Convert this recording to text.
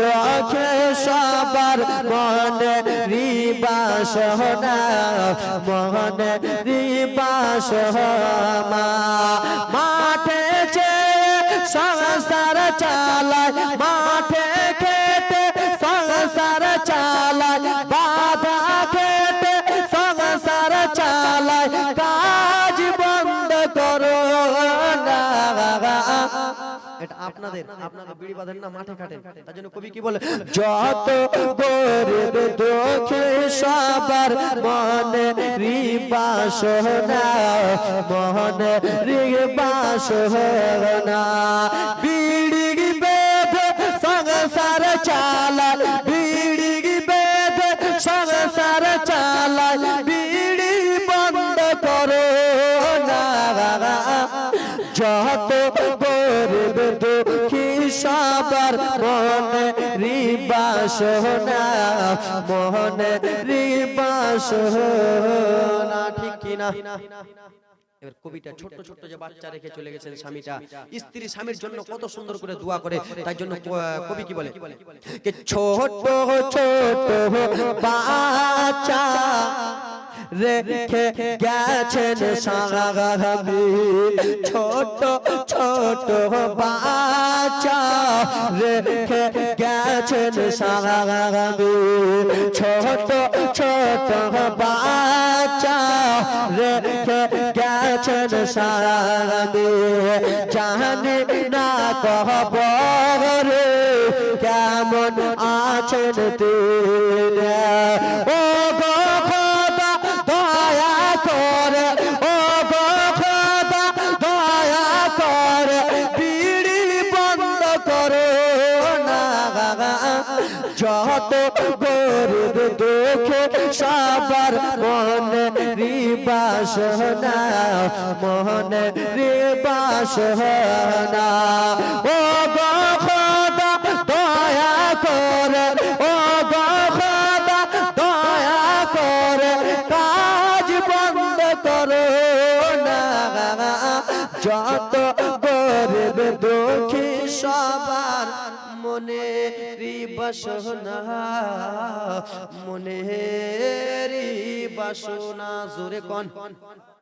দুঃখে সবার মনে রিবাস না মনে রিবাস মা মাঠে যে সংসার চালায়, মাঠে খেতে সংসার চালায়, বাধা খেতে সংসার চালায়, কাজ বন্ধ করো না। এটা আপনাদের আপনাদের বিড়ি বাঁধেন না, মাঠে কাটেন তার জন্য কবি কি বলে? যত গরিব দুঃখে সবার মনে রিবাস না মনে রিবাস না বিড়ি বেঁধে সংসার চালাল বিড়ি বেঁধে সংসার চালাল বিড়ি বন্ধ করো না। যত সবার মনে রিবাস না মনে রিবাস না ঠিক কিনা এবার কবিটা ছোট্ট ছোট্ট যে বাচ্চা রেখে চলে গেছেন স্বামীটা স্ত্রী স্বামীর জন্য কত সুন্দর করে দোয়া করে, তাই জন্য কবি কি বলে? ছোট ছোট বাচ্চা। রেখে গেছেন সাগাগাবি ছোট ছোট বাচ্চা রেখে গেছেন সাগাগাবি ছোট ছোট বাচ্চা রেখে গেছেন সাগাগাবি জানি না কহবরে কেমন আছেন তিনি। যত গরিব দুঃখে সবার মনে রিবাস না, মনে রিবাস না। ও খোদা, দয়া করে, ও খোদা, দয়া করে, কাজ বন্ধ করো না। যত গরিব দুঃখী সবার মনে বাসনা মনে বাসনা জোরে কন।